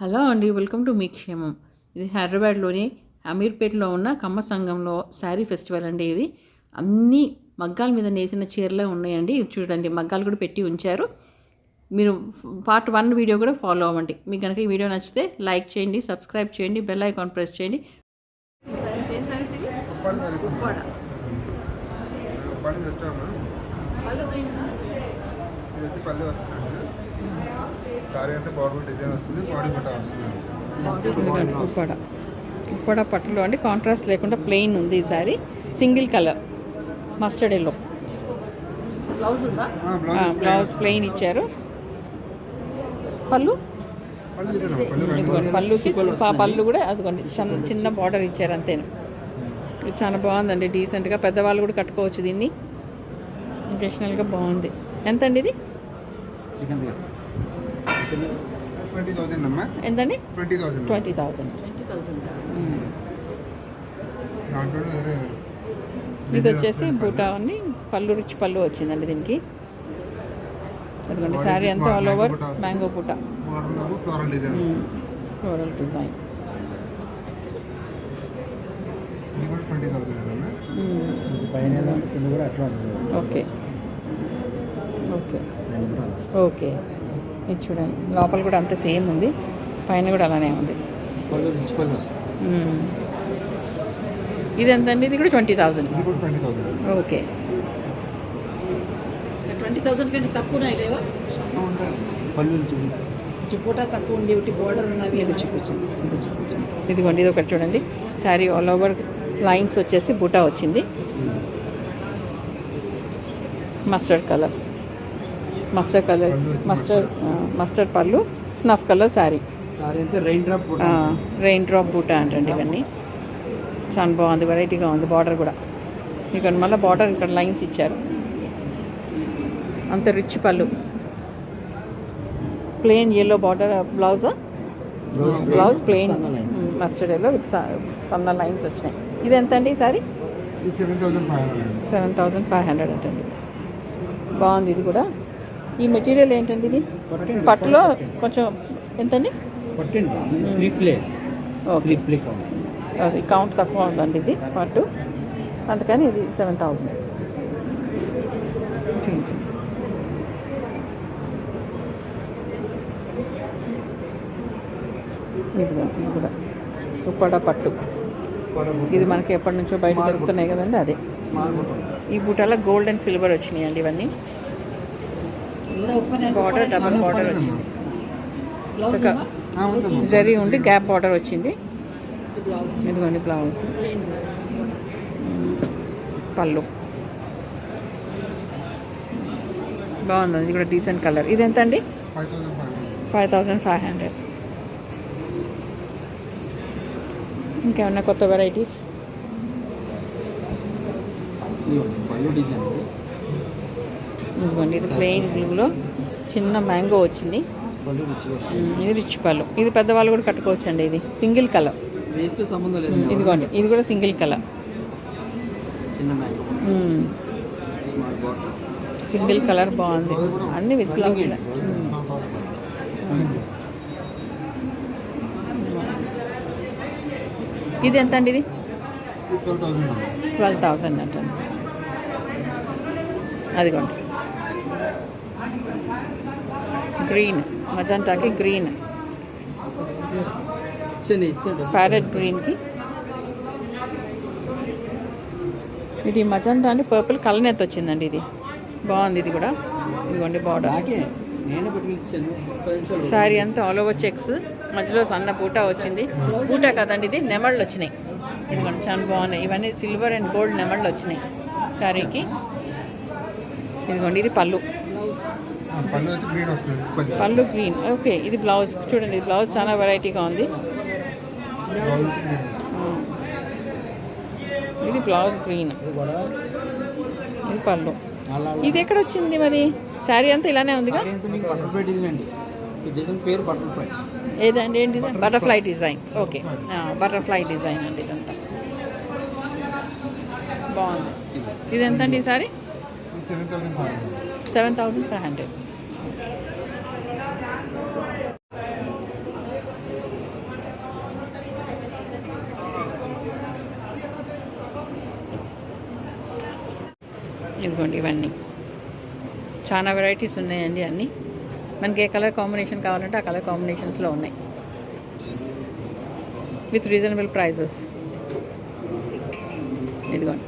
Hello అండి welcome to me క్షేమం. ఇది హైదరాబాద్లోని అమీర్పేటలో ఉన్న కమ్మ సంఘంలో శారీ ఫెస్టివల్ అండి ఇది. అన్ని మగ్గాల మీద నేసిన చీరలే ఉన్నాయండి. చూడండి మగ్గాలు కూడా పెట్టి ఉంచారు. మీరు పార్ట్ వన్ వీడియో కూడా ఫాలో అవ్వండి. మీకు కనుక ఈ వీడియో నచ్చితే లైక్ చేయండి సబ్స్క్రైబ్ చేయండి బెల్ ఐకాన్ ప్రెస్ చేయండి. పల్లె వస్తుంది. సారీ అంతా బాడీ డిజైన్ వస్తుంది బాడీ బట్ట వస్తుంది. ఇదిగోండి ఉప్పాడ. ఉప్పాడ పట్టులో అండి కాంట్రాస్ట్ లేకుండా ప్లెయిన్ ఉంది ఈ sari single colour mustard yellow blouse ఉందా? ఆ, బ్లౌజ్ బ్లౌజ్ ప్లెయిన్ ఇచ్చారు. పళ్ళు? ఇదిగోండి పళ్ళుకి పళ్ళు కూడా అదిగోండి చిన్న చిన్న బార్డర్ ఇచ్చారు అంతేను. చాలా బాగుందండి డీసెంట్గా పెద్దవాళ్ళు కూడా కట్టుకోవచ్చు దీన్ని. ట్రెడిషనల్గా బాగుంది. ఎంత అండి ఇది ట్వంటీ థౌసండ్ అమ్మా? ఎంతండి? Twenty thousand. Twenty thousand twenty thousand ఇది వచ్చేసి బూటా అని పళ్ళు రిచ్ పళ్ళు వచ్చిందండి దీనికి. అదిగోండి శారీ అంతా ఆల్ ఓవర్ మ్యాంగో బూటా. బార్డర్ ఫ్లోరల్ డిజైన్ థౌసండ్ ఉంది, ఓకే. ఓకే. ఓకే. ఇది చూడండి. లోపల కూడా అంతే సేమ్ ఉంది. పైన కూడా అలానే ఉంది. ఇది ఎంత అండి? ఇది కూడా twenty thousand. Okay. Twenty thousand కంటే తక్కువ లేవా? చిపోటా తక్కువ ఉండి ఒకటి బోర్డర్ ఉన్నవి ఇది చూపించండి. ఇది చూపించండి. ఇదిగోండి ఇది ఒకటి చూడండి. శారీ ఆల్ ఓవర్ లైన్స్ వచ్చేసి బూటా వచ్చింది. Mustard colour mustard colour mustard mustard పళ్ళు snuff colour sari. Sari raindrop raindrop బూటా అంటండి ఇవన్నీ. చాలా బాగుంది వెరైటీగా ఉంది బార్డర్ కూడా. ఇక్కడ మళ్ళీ బార్డర్ ఇక్కడ లైన్స్ ఇచ్చారు. అంత రిచ్ పళ్ళు. Plain yellow border blouse blouse plain mustard yellow with సన్న లైన్స్ వచ్చినాయి. ఇది ఎంత అండి ఇది seven thousand seven thousand five hundred అంటండి. బాగుంది ఇది కూడా. ఈ మెటీరియల్ ఏంటండి ఇది? పట్టులో కొంచెం ఎంతండి? అది కౌంట్ తక్కువ ఉందండి ఇది పట్టు. అందుకని ఇది సెవెన్ థౌజండ్ ఇది కూడా. ఉప్పడ పట్టు. ఇది మనకి ఎప్పటి నుంచో బయట దొరుకుతున్నాయి కదండి అదే. ఈ బూటాల గోల్డ్ అండ్ సిల్వర్ వచ్చినాయండి ఇవన్నీ. బార్డర్ డబల్ బార్డర్ వచ్చింది. జరీ ఉండి గ్యాప్ బార్డర్ వచ్చింది. బ్లౌజ్. ఇదిగోండి బ్లౌజ్. పళ్ళు. బాగుంది ఇది కూడా డీసెంట్ కలర్ ఇది ఎంత అండి five thousand five hundred five thousand five hundred ఇంకేమన్నా కొత్త వెరైటీస్ పళ్ళు డిజైన్ ఇదిగోండి ఇది ప్లెయిన్ బ్లూలో చిన్న మ్యాంగో వచ్చింది. ఇది రిచ్ పళ్ళు. ఇది పెద్దవాళ్ళు కూడా కట్టుకోవచ్చండి ఇది. సింగిల్ కలర్ వేస్ట్ సంబంధం లేదు. ఇదిగోండి ఇది కూడా సింగిల్ కలర్ సింగిల్ కలర్ బాగుంది. అన్ని విత్ బ్లౌజ్ ఇది ఎంత అండి ఇది ట్వెల్వ్ థౌసండ్ అంట. అదిగోండి. గ్రీన్ మజంటాకి గ్రీన్ ప్యారెట్ గ్రీన్కి ఇది మజంటా అని పర్పుల్ కలనెత్ వచ్చిందండి ఇది. బాగుంది ఇది కూడా. ఇదిగోండి బార్డర్ శారీ అంతా ఆల్ ఓవర్ చెక్స్ మధ్యలో సన్న బూటా వచ్చింది. బూటా కదండి ఇది నెమళ్ళు వచ్చినాయి. ఇదిగోండి చాలా బాగున్నాయి. ఇవన్నీ సిల్వర్ అండ్ గోల్డ్ నెమళ్ళు వచ్చినాయి. శారీకి ఇదిగోండి ఇది పళ్ళు. పళ్ళు గ్రీన్ ఓకే ఇది బ్లౌజ్ చూడండి ఇది బ్లౌజ్ చాలా వెరైటీగా ఉంది. గ్రీన్ ఇది బ్లౌజ్ గ్రీన్ ఇది పళ్ళు. ఇది ఎక్కడ వచ్చింది మరి? శారీ అంతా ఇలానే ఉందిగా? సారీ డిజైన్ ఈ పేరు బటర్ఫ్లై ఏదండి? ఏంటి design butterfly design okay butterfly design అండి ఇదంతా. బాగుంది. ఇది. ఎంత అండి ఈసారి ఇది సెవెన్ థౌసండ్ ఫైవ్ హండ్రెడ్ ఇదిగోండి ఇవన్నీ. చాలా వెరైటీస్ ఉన్నాయండి అన్నీ. మనకి ఏ కలర్ కాంబినేషన్ కావాలంటే ఆ కలర్ కాంబినేషన్స్లో ఉన్నాయి. విత్ రీజనబుల్ ప్రైజెస్ ఇదిగోండి.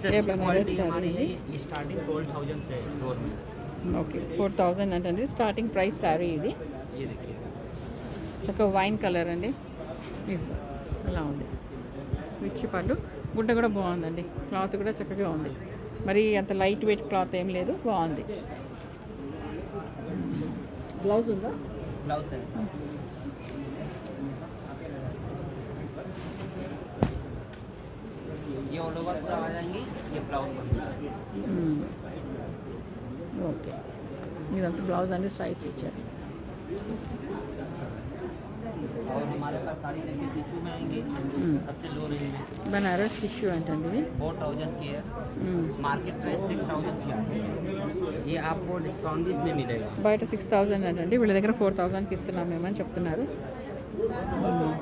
ये अच्छी बनारस क्वालिटी साड़ी हमारी है। ये स्टार्टिंग ट्वेल्व थाउजेंड से स्टोर में ఓకే ఫోర్ థౌజండ్ అంటే స్టార్టింగ్ ప్రైస్ శారీ ఇది ये देखिए చక్కగా వైన్ కలర్ అండి ఇది అలా ఉంది రిచ్ పళ్ళు గుడ్డ కూడా బాగుందండి క్లాత్ కూడా చక్కగా ఉంది మరి అంత లైట్ వెయిట్ క్లాత్ ఏం లేదు బాగుంది బ్లౌజ్ ఉందా ब्लाउज पास साड़ी देखिए टिश्यू में आएंगी మ్మ్. सबसे लो रेंज में బనారస్ టిష్యూ అంటండి ఇది फोर थाउजेंड की है మ్మ్. मार्केट प्राइस सिक्स थाउजेंड की आती है ये आपको डिस्काउंट भी इसमें मिलेगा బయట సిక్స్ థౌజండ్ అంటండి వీళ్ళ దగ్గర ఫోర్ థౌజండ్కి ఇస్తున్నాం మేమని చెప్తున్నారు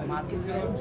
मार्केट प्राइस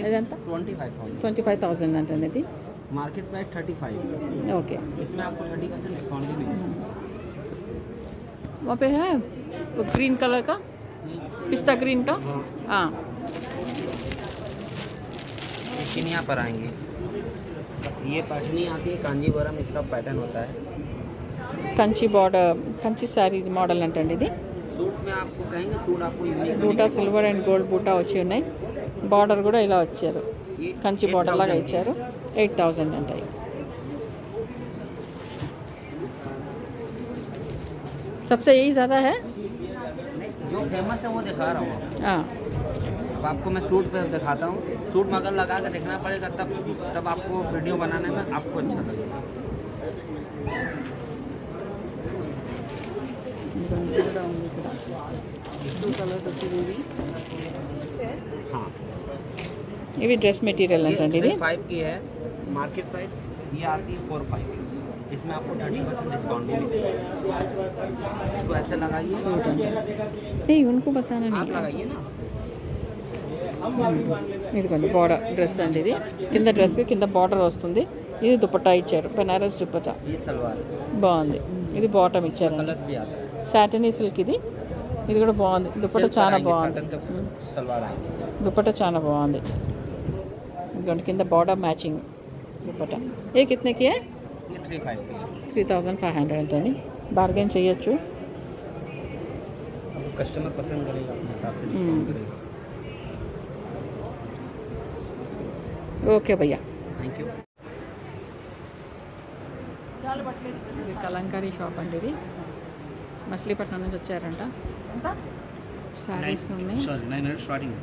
ఇదంతా twenty five thousand twenty five thousand అంటండి ఇది market price thirty five okay इसमें आपको थर्टी परसेंट डिस्काउंट भी मिलेगा वहाँ पे है वो ग्रीन कलर का पिस्ता ग्रीन का हाँ ये चिनिया पर आएंगे ये पैटर्नी आती है कांजीवरम इसका पैटर्न होता है కంచి బార్డర్ కంచి శారీ మోడల్ అంటండి ఇది सूट में आपको कहेंगे सूट आपको यूनिक బూటా సిల్వర్ అండ్ గోల్డ్ బూటా వచ్చి ఉన్నాయి బార్డర్ కూడా ఇలా వచ్చారు ये కంచి బార్డర్ లాగా ఇచ్చారు ఎయిట్ థౌజండ్ అంటాయి सबसे यही ज़्यादा है नहीं, जो फेमस है वो दिखा रहा हूँ हाँ अब आपको मैं सूट पे दिखाता हूँ सूट में अगर लगा के देखना पड़ेगा तब तब आपको वीडियो बनाने में आपको अच्छा लगेगा ఇదిగోండి, ఇది కూడా ఉంది ఇక్కడ టూ కలర్స్ వచ్చేది ఇవి हाँ ఇవి డ్రెస్ మెటీరియల్ అంటండి ఇది फाइव की है मार्केट प्राइस ये आती है फोर फाइव इसमें आपको थर्टी परसेंट डिस्काउंट भी मिलेगा इसको ऐसे लगाइए सूट అండి नहीं उनको बताना आप नहीं लगाइए ना ఇదిగోండి బార్డర్ డ్రెస్ అండి ఇది కింద డ్రెస్కి కింద బార్డర్ వస్తుంది ఇది దుపట్టా ఇచ్చారు బనారస్ దుపట్టా ये सलवार బాగుంది ఇది బాటమ్ ఇచ్చారు कलर्स भी आता है సాటనీ సిల్క్ ఇది ఇది కూడా బాగుంది. దుప్పట చాలా బాగుంది. దుప్పట చాలా బాగుంది. ఇంకోటి కింద బార్డర్ మ్యాచింగ్ దుప్పట. ఏ కిత్నకి త్రీ థౌజండ్ ఫైవ్ హండ్రెడ్ ఉంటుంది బార్గెన్ చేయొచ్చు. Customer hmm. ఓకే భయ్యా. థ్యాంక్ యూ ఇది కలంకారీ షాప్ అండి ఇది. మచిలీపట్నం నుంచి వచ్చారంట. ఎంత? శారీస్ ఉన్నాయి. Sari nine hundred starting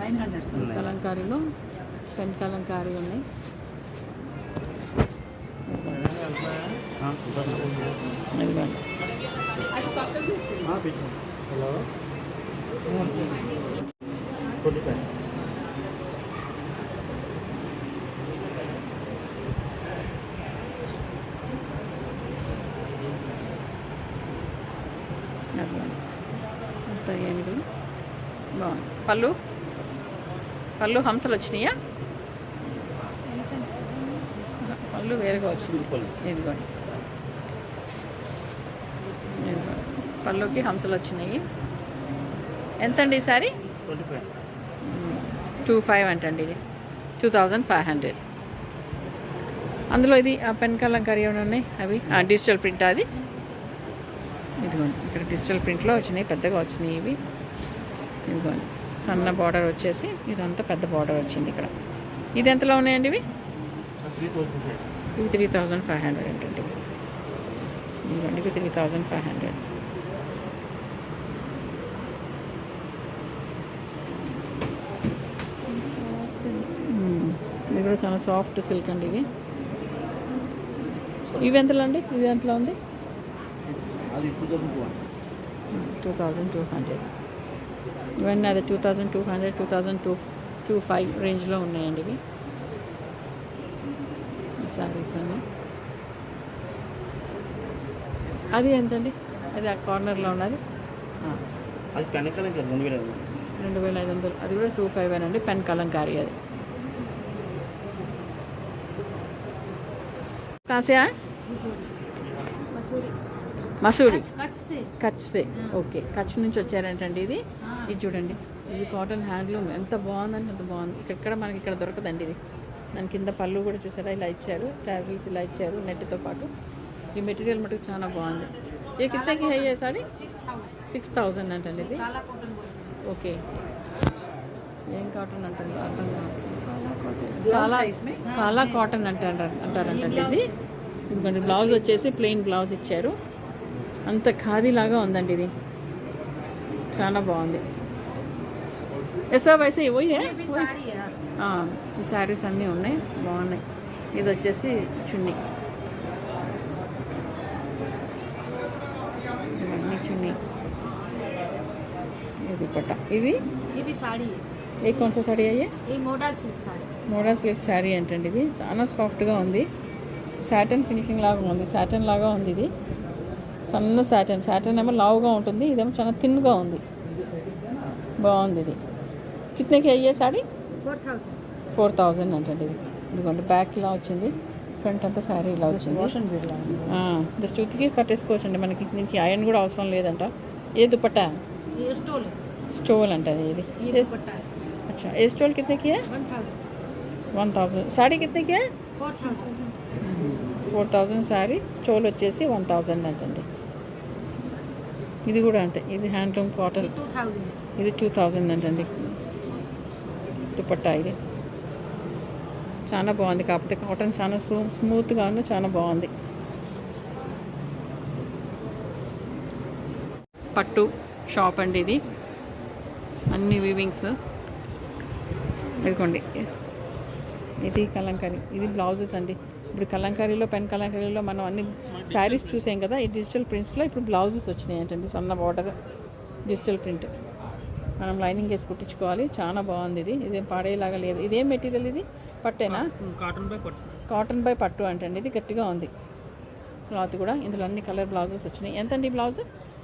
nine hundred sir కలంకారీలో pen Kalamkari ఉన్నాయి. ఇదిగోండి ట్వంటీ ఫైవ్ అదిగోండి అంత ఏనుగులు బాగుంది పళ్ళు? పళ్ళు హంసలు వచ్చినాయా? పళ్ళు వేరుగా వచ్చింది. ఇదిగోండి. ఇదిగోండి. పళ్ళుకి హంసలు వచ్చినాయి. ఎంతండి ఈ sari? Twenty five. Two five అంటండి ఇది. Two thousand five hundred. అందులో ఇది ఆ పెన్ కలంకారీ ఏమైనా ఉన్నాయి? అవి? డిజిటల్ ప్రింట్ అది? ఇదిగోండి. ఇక్కడ డిజిటల్ ప్రింట్లో వచ్చినాయి పెద్దగా వచ్చినాయి ఇవి. ఇదిగోండి సన్న బార్డర్ వచ్చేసి ఇదంతా పెద్ద బార్డర్ వచ్చింది ఇక్కడ. ఇది ఎంతలో ఉన్నాయండి ఇవి? ఇవి త్రీ థౌజండ్ ఫైవ్ హండ్రెడ్ ఏంటండి ఇది రెండుకి త్రీ థౌజండ్ ఫైవ్ హండ్రెడ్ ఇది కూడా చాలా సాఫ్ట్ సిల్క్ అండి ఇవి. ఇవి ఎంతలో అండి? ఇవి ఎంతలో ఉంది? టూ థౌజండ్ టూ హండ్రెడ్ ఇవన్నీ అదే two thousand two hundred two thousand two two five రేంజ్లో ఉన్నాయండి ఇవి. శారీస్ అది ఎంతండి? అది ఆ కార్నర్లో ఉన్నది? అది పెన్ కలంకారీ రెండు వేల ఐదు వందలు. అది కూడా టూ ఫైవ్ అండి పెన్ కలంకారీ అది. కాసియా మసూరి. మసూరి. కచ్ సే ఓకే. కచ్ నుంచి వచ్చారంటండి ఇది. ఇది చూడండి. ఇది కాటన్ హ్యాండ్లూమ్ ఎంత బాగుందంటే అంత బాగుంది. ఇక్కడ మనకి ఇక్కడ దొరకదండి ఇది. దాని కింద పళ్ళు కూడా చూసారా? ఇలా ఇచ్చారు. ట్యాజిల్స్ ఇలా ఇచ్చారు నెట్తో పాటు. ఈ మెటీరియల్ మటుకు చాలా బాగుంది. ఏ కిందకి హై సారీ? సిక్స్ థౌజండ్ అంటండి ఇది. ఓకే. ఏం కాటన్ అంటారు అర్థం కాలా కాలా కాటన్ అంటే అంటారంటండి ఇది. ఎందుకంటే బ్లౌజ్ వచ్చేసి ప్లెయిన్ బ్లౌజ్ ఇచ్చారు. అంత ఖాదీలాగా ఉందండి ఇది. చాలా బాగుంది. ఎసా వయసు పోయే ఈ శారీస్ అన్నీ ఉన్నాయి. బాగున్నాయి. ఇది వచ్చేసి చున్నీ. చున్నీ. ఇది పట్ట ఇవి? ఏ అయ్యే? మోడల్ సిల్క్ సారీ అంటే ఇది. చాలా సాఫ్ట్గా ఉంది. సాటన్ ఫినిషింగ్ లాగా ఉంది. సాటన్ లాగా ఉంది ఇది. సన్న సాటన్. శాటర్న్ ఏమో లావుగా ఉంటుంది ఇదేమో చాలా థిన్గా ఉంది. బాగుంది ఇది. కిత్నకి అయ్యే సాడీ ఫోర్ థౌజండ్ అంటండి ఇది. ఎందుకంటే బ్యాక్ ఇలా వచ్చింది. ఫ్రంట్ అంతా శారీ ఇలా వచ్చింది. జస్ట్ ఉతికి కట్టేసుకోవచ్చండి మనకి దీనికి ఐరన్ కూడా అవసరం లేదంట. ఏ దుపట్ట? స్టోల్? అంటది ఇది. అచ్చా ఏ stole కిత్నకి? One thousand. Sari కిత్నకి? Four thousand. Sari stole వచ్చేసి వన్ థౌజండ్ అంటండి. ఇది కూడా అంతే. ఇది హ్యాండ్లూమ్ కాటన్. ఇది టూ థౌజండ్ అంటండి. దుపట్టా ఇది. చాలా బాగుంది. కాకపోతే కాటన్ చాలా స్మూత్గాను చాలా బాగుంది. పట్టు షాప్ అండి ఇది. అన్ని వీవింగ్స్ ఇదిగోండి. ఇది కలంకారీ. ఇది బ్లౌజెస్ అండి. ఇప్పుడు కలంకారీలో పెన్ కలంకారీలో మనం అన్ని శారీస్ చూసాం కదా ఈ డిజిటల్ ప్రింట్స్లో ఇప్పుడు బ్లౌజెస్ వచ్చినాయి ఏంటండి సన్న బార్డర్ డిజిటల్ ప్రింట్ మనం లైనింగ్ వేసి కుట్టించుకోవాలి చాలా బాగుంది ఇది. ఇదేం పాడేలాగా లేదు. ఇదేం మెటీరియల్ ఇది? పట్టేనా? కాటన్ బై పట్టు. కాటన్ బై పట్టు అంటండి. ఇది గట్టిగా ఉంది. క్లాత్ కూడా. ఇందులో అన్ని కలర్ బ్లౌజెస్ వచ్చినాయి. ఎంతండి ఈ blouse?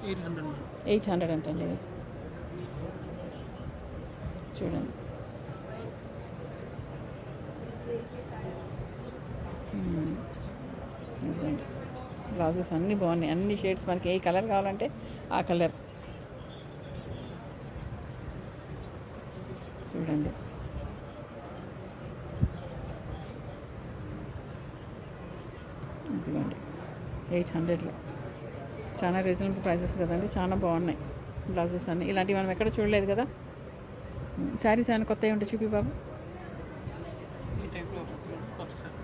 Eight hundred eight hundred అంటండి ఇది. చూడండి మ్మ్. ఇదిగోండి బ్లౌజెస్ అన్నీ బాగున్నాయి. అన్ని షేడ్స్ మనకి ఏ కలర్ కావాలంటే ఆ కలర్. చూడండి. ఇదిగోండి. ఎయిట్ హండ్రెడ్లో చాలా రీజనబుల్ ప్రైసెస్ కదండి. చాలా బాగున్నాయి బ్లౌజెస్ అన్నీ. ఇలాంటివి మనం ఎక్కడ చూడలేదు కదా. శారీస్ ఏమైనా కొత్తవి ఉంటే చూపి బాబు ఈ టైప్లో కొత్త సార్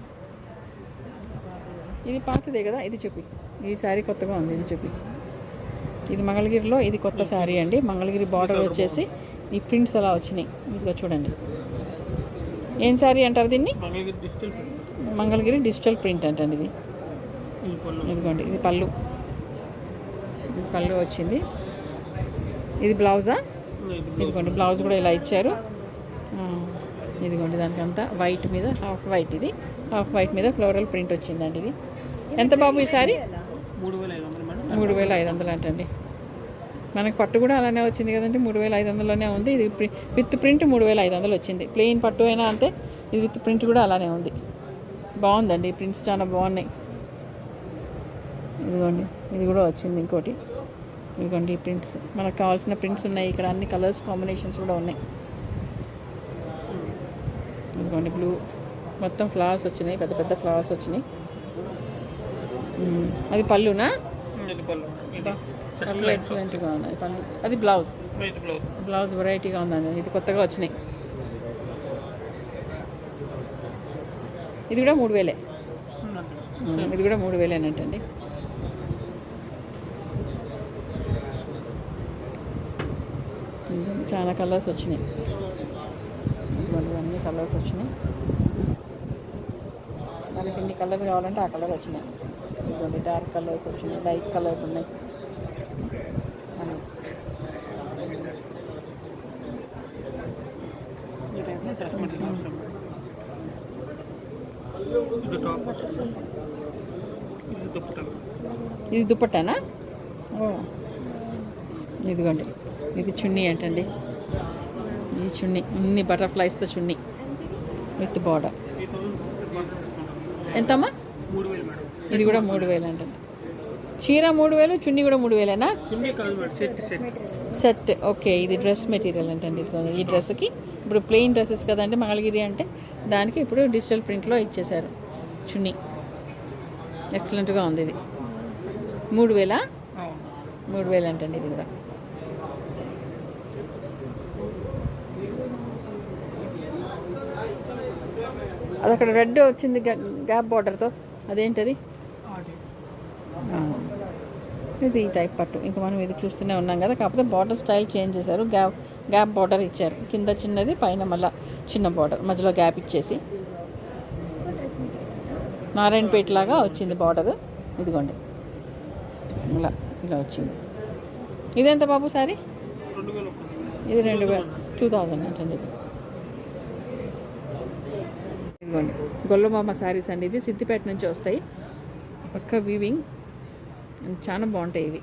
ఇది పాతదే కదా ఇది చూపి ఈ శారీ కొత్తగా ఉంది ఇది చూపి ఇది మంగళగిరిలో ఇది కొత్త శారీ అండి. మంగళగిరి బార్డర్ వచ్చేసి ఈ ప్రింట్స్ అలా వచ్చినాయి. ఇదిగో చూడండి. ఏం శారీ అంటారు దీన్ని? Mangalagiri digital print. అంటండి ఇది. ఇదిగోండి ఇది పళ్ళు. ఇది పళ్ళు వచ్చింది. ఇది బ్లౌజా? ఇదిగోండి బ్లౌజ్ కూడా ఇలా ఇచ్చారు. ఇదిగోండి దానికంతా వైట్ మీద హాఫ్ వైట్ ఇది. హాఫ్ వైట్ మీద ఫ్లోరల్ ప్రింట్ వచ్చిందండి ఇది. ఎంత బాబు ఈ సారీ? మూడు వేల ఐదు వందలు అంటండి. మనకి పట్టు కూడా అలానే వచ్చింది కదండి మూడు వేల ఐదు వందలలోనే ఉంది. ఇది విత్ ప్రింట్ మూడు వేల ఐదు వందలు వచ్చింది. ప్లెయిన్ పట్టు అయినా అంతే ఇది విత్ ప్రింట్ కూడా అలానే ఉంది. బాగుందండి ఈ ప్రింట్స్ చాలా బాగున్నాయి. ఇదిగోండి ఇది కూడా వచ్చింది ఇంకోటి. ఇదిగోండి ఈ ప్రింట్స్. మనకు కావాల్సిన ప్రింట్స్ ఉన్నాయి ఇక్కడ అన్ని కలర్స్ కాంబినేషన్స్ కూడా ఉన్నాయి. ఇదిగోండి బ్లూ. మొత్తం ఫ్లవర్స్ వచ్చినాయి పెద్ద పెద్ద ఫ్లవర్స్ వచ్చినాయి. అది పళ్ళునా? పళ్ళు. ఎక్సలెంట్గా ఉన్నాయి. పళ్ళు. అది బ్లౌజ్ బ్లౌజ్ వెరైటీగా ఉందండి. ఇది కొత్తగా వచ్చినాయి. ఇది కూడా మూడు వేలే. ఇది కూడా మూడు వేలేనంటండి. చాలా కలర్స్ వచ్చినాయి. ఇవన్నీ కలర్స్ వచ్చినాయి. కలర్ కావాలంటే ఆ కలర్ వచ్చినాయి. ఇదిగోండి డార్క్ కలర్స్ వచ్చినాయి లైట్ కలర్స్ ఉన్నాయి. అని. ఇది దుప్పటానా? ఓ. ఇదిగోండి ఇది చున్నీ ఏంటండి ఈ చున్నీ ఇన్ని బటర్ఫ్లైస్తో చున్నీ. విత్ బార్డర్ ఎంతమ్మా? ఇది కూడా మూడు వేలు అంటండి చీర మూడు వేలు చున్నీ కూడా మూడు వేలేనా? సెట్ ఓకే ఇది డ్రెస్ మెటీరియల్ అంటండి ఇది ఈ డ్రెస్కి ఇప్పుడు ప్లెయిన్ డ్రెస్సెస్ కదండి మంగళగిరి అంటే దానికి ఇప్పుడు డిజిటల్ ప్రింట్లో ఇచ్చేశారు చున్నీ. ఎక్సలెంట్గా ఉంది ఇది. మూడు వేలా? మూడు వేలు అంటండి ఇది కూడా. అది అక్కడ రెడ్ వచ్చింది గ్యాప్ బార్డర్తో. అదేంటది. ఇది ఈ టైప్ పట్టు. ఇంకా మనం ఇది చూస్తూనే ఉన్నాం కదా. కాకపోతే బార్డర్ స్టైల్ చేంజ్ చేశారు. గ్యాప్ గ్యాప్ బార్డర్ ఇచ్చారు. కింద చిన్నది పైన మళ్ళీ చిన్న బార్డర్. మధ్యలో గ్యాప్ ఇచ్చేసి. నారాయణపేట లాగా వచ్చింది బార్డర్. ఇదిగోండి. ఇలా ఇలా వచ్చింది. ఇదెంత బాబు సారీ? ఇది రెండు వేల టూ థౌజండ్ అంటండి ఇది. ఇదిగోండి. గొల్లమామ శారీస్ అండి ఇది. సిద్దిపేట నుంచి వస్తాయి. పక్క వీవింగ్ చాలా బాగుంటాయి ఇవి.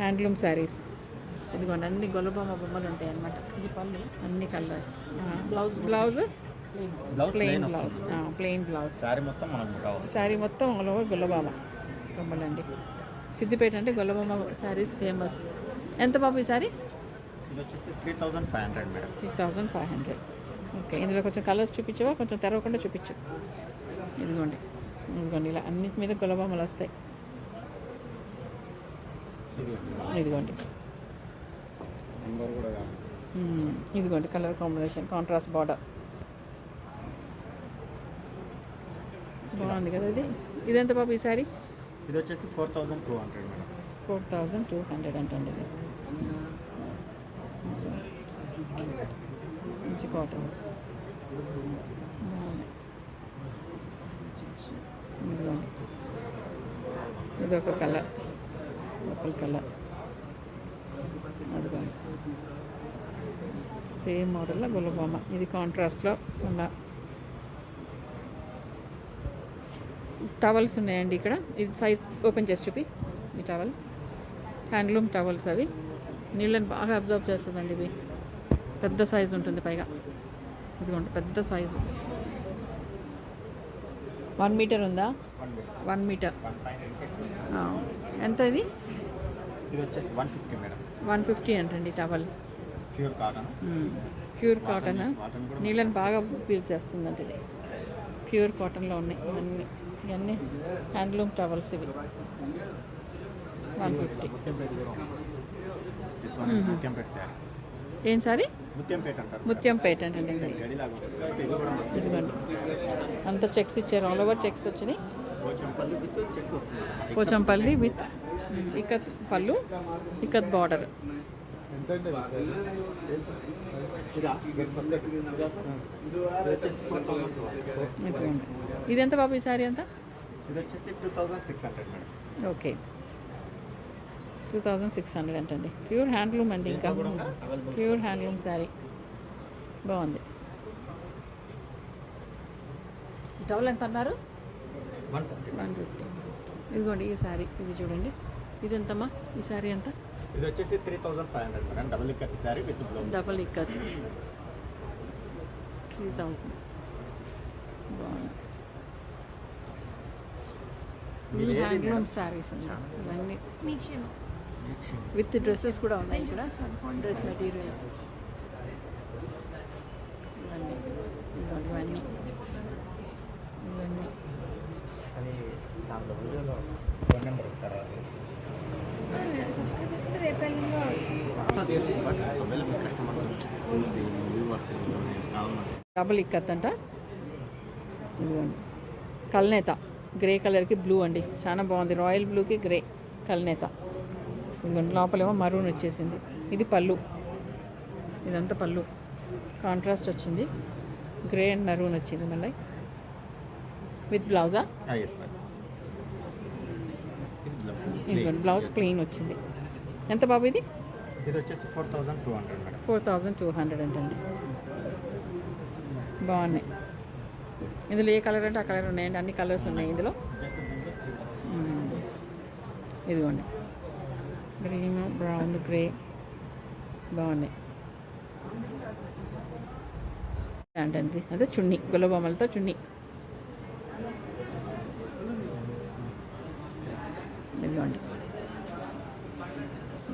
హ్యాండ్లూమ్ శారీస్ ఇదిగోండి అన్ని గొల్లబొమ్మ బొమ్మలు ఉంటాయి అన్నమాట. ఇది పళ్ళు. అన్ని colours blouse blouse blouse plain blouse plain blouse sari మొత్తం మనకు కావాలి. శారీ మొత్తం ఆల్ ఓవర్ గొల్లబామ బొమ్మలండి. సిద్దిపేట అంటే గొల్లబామ శారీస్ ఫేమస్ ఎంత బాబు ఈ సారీ ఇది వచ్చేసి three thousand five hundred madam. Three thousand five hundred okay ఇందులో కొంచెం కలర్స్ చూపించవా? కొంచెం తెరవకుండా చూపించు. ఇదిగోండి ఇదిగోండి ఇలా అన్నిటి మీద గులబొమ్మలు వస్తాయి. ఇది ఇదిగోండి. ఇదిగోండి కలర్ కాంబినేషన్ కాంట్రాస్ట్ బార్డర్ బాగుంది కదా ఇది? ఇదెంత బాబు ఈ సారీ? ఇది వచ్చేసి four thousand two hundred madam. Four thousand two hundred అంటండి ఇది. కాటన్ ఇదొక కళ. ఇది ఒక కలర్ పర్పుల్ కలర్ అదిగోండి సేమ్ మోడల్లో గుల్లబొమ్మ. ఇది కాంట్రాస్ట్లో ఉన్న టవల్స్ ఉన్నాయండి ఇక్కడ. ఇది సైజ్ ఓపెన్ చేసి చూపి. ఈ టవల్. హ్యాండ్లూమ్ టవల్స్ అవి. నీళ్ళని బాగా అబ్జర్వ్ చేస్తుందండి ఇవి. పెద్ద సైజు ఉంటుంది పైగా. ఇదిగోండి పెద్ద సైజు. వన్ మీటర్ ఉందా? One metre. ఎంత ఇది? వన్ ఫిఫ్టీ అంటండి towel. Pure cotton. Pure cotton? నీళ్ళని బాగా పీల్ చేస్తుందంట ఇది. ప్యూర్ కాటన్లో ఉన్నాయి ఇవన్నీ. ఇవన్నీ హ్యాండ్లూమ్ టవల్స్ ఇవి. One fifty. ఏం సారీ? ముత్యంపేట అంటే ఇదిగోండి. అంత చెక్స్ ఇచ్చారు. ఆల్ ఓవర్ చెక్స్ వచ్చినాయి. పోచంపల్లి విత్ ఇకత్ పళ్ళు ఇకత్ బార్డర్ ఎంత అంటే ఇదా ఇదా సార్? ఇది వచ్చేసి ఫోర్ థౌజండ్ టూ హండ్రెడ్ ఇదిగోండి. ఇది ఎంత బాబు ఈ సారీ అంతా? Okay. Two thousand six hundred అంటండి. ప్యూర్ హ్యాండ్లూమ్ అండి ఇంకా. ప్యూర్ హ్యాండ్లూమ్ శారీ బాగుంది. టవల్ ఎంత అన్నారు? వన్ ఫిఫ్టీ ఇదిగోండి ఈ శారీ ఇది చూడండి. ఇది ఎంతమ్మా? ఈ శారీ ఎంత? ఇది వచ్చేసి three thousand five hundred madam. Double ikat sari with blouse double ikat three thousand బాగుంది. హ్యాండ్లూమ్? శారీస్ అండి. ఇవన్నీ. విత్ డ్రెస్సెస్ కూడా ఉన్నాయి ఇక్కడ. Dress materials. ఇవన్నీ ఇవన్నీ ఇవన్నీ. డబుల్ ఇక్కత్ అంట ఇదిగోండి. కల్నేత. గ్రే కలర్కి బ్లూ అండి. చాలా బాగుంది. రాయల్ బ్లూకి గ్రే కల్నేత. ఇదిగోండి లోపలేమో మరూన్ వచ్చేసింది. ఇది పళ్ళు. ఇదంతా పళ్ళు. కాంట్రాస్ట్ వచ్చింది. గ్రే అండ్ మరూన్ వచ్చింది మళ్ళీ. విత్ బ్లౌజా? బ్లౌజ్. ఇదిగోండి బ్లౌజ్ ప్లెయిన్ వచ్చింది. ఎంత బాబు ఇది? ఇది వచ్చేసి four thousand two hundred madam. Four thousand two hundred అంటండి. బాగున్నాయి. ఇందులో ఏ కలర్ అంటే ఆ కలర్ ఉన్నాయండి. అన్ని కలర్స్ ఉన్నాయి ఇందులో. ఇదిగోండి. గ్రీన్ బ్రౌన్ గ్రే బాగున్నాయి. ఏంటండి? అదే చున్నీ గుల్లబొమ్మలతో చున్నీ. ఇదిగోండి.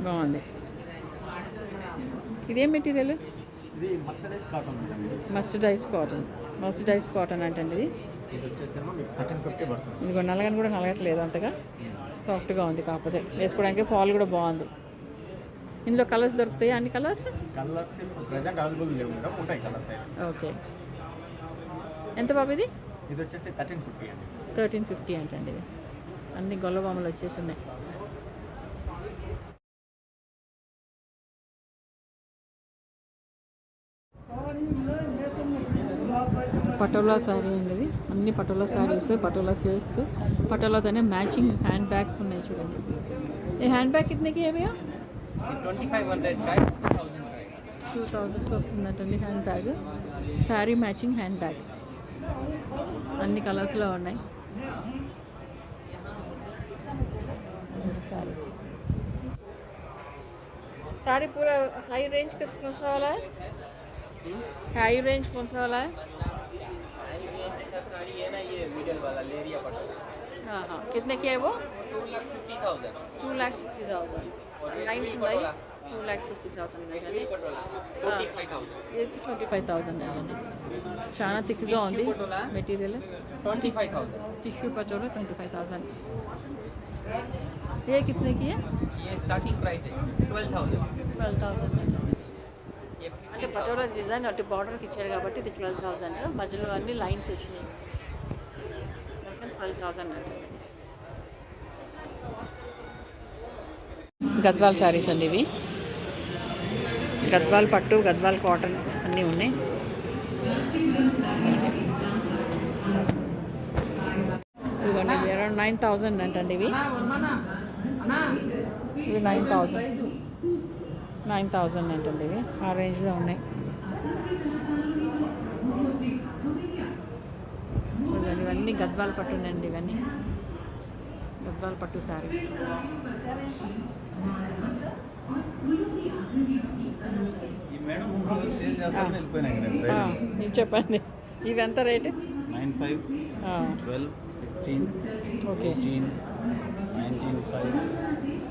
బాగుంది. ఇదేం మెటీరియల్? మస్టర్డైజ్ cotton మస్టర్డైజ్ cotton. అంటే ఇది? ఇదిగో నలగని కూడా నలగట్లేదు అంతగా. సాఫ్ట్గా ఉంది కాకపోతే. వేసుకోవడానికి ఫాల్ కూడా బాగుంది. ఇందులో కలర్స్ దొరుకుతాయి? అన్ని కలర్స్? కలర్స్ ఇప్పుడు ప్రజెంట్ అవైలబుల్ లేవు మేడం. ఉంటాయి కలర్స్ ఓకే. ఎంత బాబు ఇది? ఇది వచ్చేసి థర్టీన్ ఫిఫ్టీ అండి. థర్టీన్ ఫిఫ్టీ అంటండి ఇది. అన్ని గొల్ల బొమ్మలు వచ్చేసి ఉన్నాయి. పటోలా శారీ అండి ఇది అన్ని పటోలా శారీస్ పటోలా సిల్క్స్ పటోలాతోనే మ్యాచింగ్ హ్యాండ్ బ్యాగ్స్ ఉన్నాయి చూడండి ఈ హ్యాండ్ బ్యాగ్ కిందకి ఏమయ్యా ट्वेंटी फाइव हंड्रेड का है थाउजेंड का है టూ థౌజండ్కి వస్తుందంటండి hand bag sari matching hand bag అన్ని కలర్స్లో ఉన్నాయి साड़ीज साड़ी पूरा हाई रेंज का कौन सा वाला है हाई रेंज कौन सा वाला है साड़ी है ना ये वाला लेरिया हाँ हाँ। कितने की है वो? Two lakh fifty thousand two lakh fifty thousand line सुनाई टू लाख फिफ्टी थाउज़ेंड ఇది ట్వంటీ ఫైవ్ థౌసండ్ అండి చాలా థిక్గా ఉంది material tissue five thousand tissue Patola ये कितने की है? ये स्टार्टिंग प्राइस है। ट्वेल्व थाउज़ेंड ट्वेल्व थाउज़ेंड అంటే పటోలా డిజైన్ అటు బార్డర్కి ఇచ్చారు కాబట్టి ఇది ట్వెల్వ్ థౌజండ్ మధ్యలో అన్ని లైన్స్ వచ్చినాయి. ట్వెల్వ్ థౌజండ్ అంటే. గద్వాల్ శారీస్ అండి ఇవి. గద్వాల్ పట్టు గద్వాల్ కాటన్ అన్నీ ఉన్నాయి. ఇదిగోండి అరౌండ్ నైన్ థౌజండ్ అంటండి ఇవి. ఇవి నైన్ థౌజండ్ నైన్ థౌజండ్ అంటండి ఇవి? ఆ రేంజ్లో ఉన్నాయి. ఇవన్నీ గద్వాల్ పట్టునండి ఇవన్నీ. గద్వాల్ పట్టు శారీస్. ఈ మేడం నేను ఇది చెప్పండి. ఇవి ఎంత rate? Nine five twelve sixteen okay. Eighteen nineteen five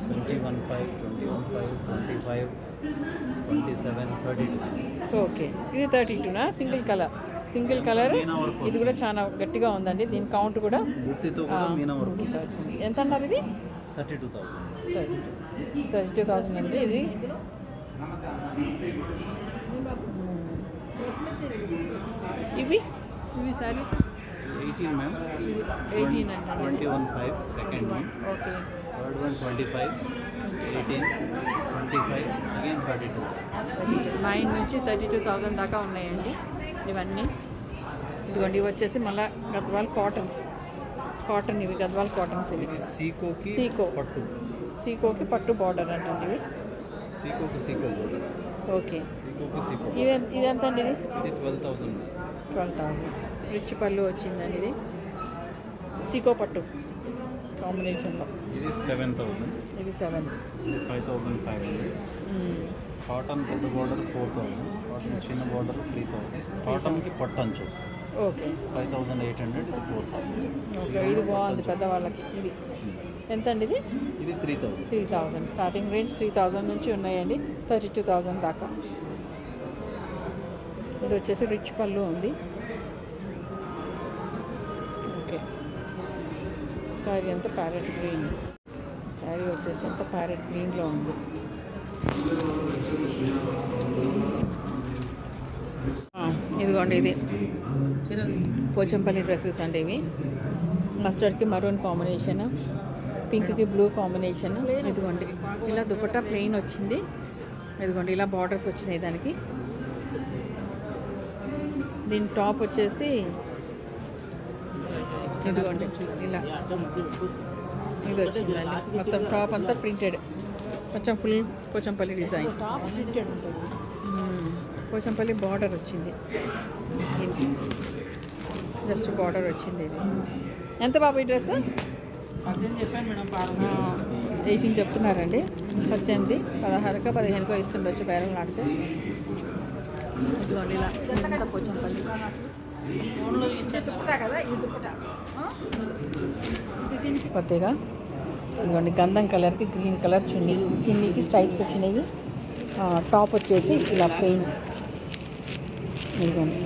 twenty one five twenty one five twenty five twenty seven thirty two. Okay. ఇది thirty టూనా? Single colour. Single colour. ఇది కూడా చాలా గట్టిగా ఉందండి. దీని కౌంట్ కూడా వచ్చింది. ఎంత అన్నారు ఇది? Thirty two thousand. Thirty thirty two thousand అండి ఇది. ఇవి? ఇవి శారీస్? ఎయిటీన్ మ్యామ్ ఎయిటీన్ అండి twenty one five second one okay third one twenty five eighteen twenty five again thirty two nine నుంచి థర్టీ టూ థౌజండ్ దాకా ఉన్నాయండి ఇవన్నీ. ఇదిగోండి ఇవి వచ్చేసి మళ్ళీ గద్వాల్ కాటన్స్. కాటన్ ఇవి గద్వాల్ కాటన్స్ ఇవి. సీకోకి సీకో. పట్టు. సీకోకి పట్టు బార్డర్ అంటండి ఇవి. సీకోకి సీకో ఓకే సీకోకి సీకో ఇది ఇది ఎంత అండి ఇది? ఇది twelve thousand twelve thousand rich పళ్ళు వచ్చిందండి ఇది. సీకో పట్టు. కాంబినేషన్లో ఇది సెవెన్ థౌసండ్ ఇది సెవెన్ ఇది five thousand five hundred cotton పెద్ద బార్డర్ ఫోర్ థౌసండ్ కాటన్ చిన్న బార్డర్ త్రీ థౌసండ్ కాటన్కి పట్టు అంచు వస్తుంది. Okay five thousand eight hundred ఇది ఫోర్ థౌసండ్ ఓకే ఇది బాగుంది పెద్దవాళ్ళకి. ఇది. ఎంత అండి ఇది? ఇది three thousand three thousand starting range three thousand నుంచి ఉన్నాయండి. థర్టీ టూ థౌజండ్ దాకా. ఇది వచ్చేసి రిచ్ పళ్ళు ఉంది. ఓకే. సారీ అంతా ప్యారెట్ గ్రీన్. శారీ వచ్చేసి అంతా ప్యారెట్ గ్రీన్లో ఉంది. ఇదిగోండి ఇది. పోచంపల్లి డ్రెస్సెస్ అండి ఇవి. మస్టర్డ్కి మరూన్ కాంబినేషన్ పింక్కి బ్లూ కాంబినేషన్ ఇదిగోండి. ఇలా దుపట్టా ప్లెయిన్ వచ్చింది. ఇదిగోండి ఇలా బార్డర్స్ వచ్చినాయి దానికి. దీని టాప్ వచ్చేసి ఇదిగోండి ఇలా. ఇది వచ్చిందండి. మొత్తం టాప్ అంతా ప్రింటెడ్ కొంచెం full Pochampalli design. Pochampalli border వచ్చింది. జస్ట్ బార్డర్ వచ్చింది ఇది. ఎంత బాబు ఈ డ్రెస్ ఎయిటీన్ చెప్తున్నారండి. పద్దెనిమిది పదహారుకో పదిహేనుకో బేరం ఆడితే ఇదిగోండి ఇలా. ఇదంతా పోచంపల్లి కొద్దిగా. ఇదిగోండి గంధం కలర్కి గ్రీన్ కలర్ చున్నీ. చున్నీకి స్ట్రైప్స్ వచ్చినాయి. టాప్ వచ్చేసి ఇలా ప్లెయిన్ ఇదిగోండి.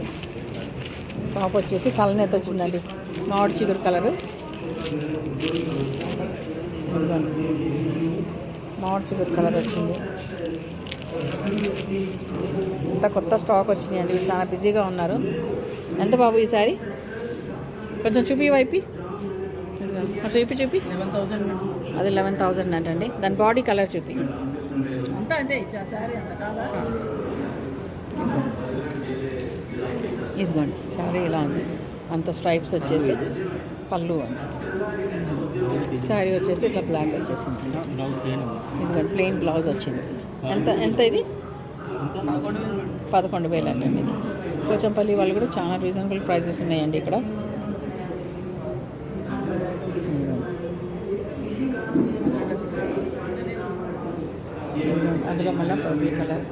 టాప్ వచ్చేసి కలనేత వచ్చిందండి. మామిడి చిగురు కలరు. మామిడి చిగురు కలర్ వచ్చింది. ఇంత కొత్త స్టాక్ వచ్చినాయండి. వీళ్ళు చాలా బిజీగా ఉన్నారు. ఎంత బాబు ఈ సారీ? కొంచెం చూపి వైపి. చూపి చూపి. లెవెన్ థౌసండ్ అది లెవెన్ థౌజండ్ అంటండి. దాని బాడీ కలర్ చూపి. అంతా అంతే ఇచ్చా సారీ అంత కాదా? ఇదిగోండి సారీ ఇలా ఉంది. అంత స్ట్రైప్స్ వచ్చేసి. పళ్ళు సారీ వచ్చేసి ఇట్లా బ్లాక్ వచ్చేసింది. ఇదిగోండి ప్లెయిన్ బ్లౌజ్ వచ్చింది. ఎంత ఎంత ఇది? పదకొండు వేలు అండి ఇది. పోచంపల్లి వాళ్ళు కూడా చాలా రీజనబుల్ ప్రైజెస్ ఉన్నాయండి ఇక్కడ. అందులో మళ్ళీ పర్పుల్ కలర్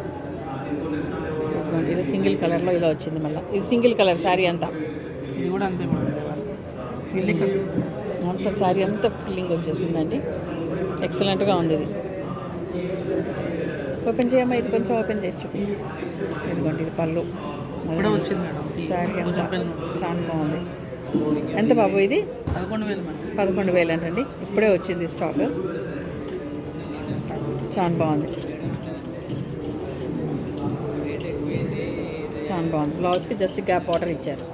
ఇది సింగిల్ కలర్లో ఇలా వచ్చింది మళ్ళీ. ఇది సింగిల్ కలర్ శారీ అంతా. ఇది కూడా అంతే పెళ్ళి అంత శారీ అంతా ఫిల్లింగ్ వచ్చేసిందండి. ఎక్సలెంట్గా ఉంది ఇది. ఓపెన్ చేయమ్మా ఇది కొంచెం ఓపెన్ చేసి చూపి. ఇదిగోండి ఇది పళ్ళు. పోచంపల్లి. చాలా బాగుంది. ఎంత బాబు ఇది? పదకొండు వేలు పదకొండు వేలు అంటండి. ఇప్పుడే వచ్చింది స్టాక్. చాలా బాగుంది. చాలా బాగుంది. బ్లౌజ్కి జస్ట్ గ్యాప్ ఆర్డర్ ఇచ్చారు.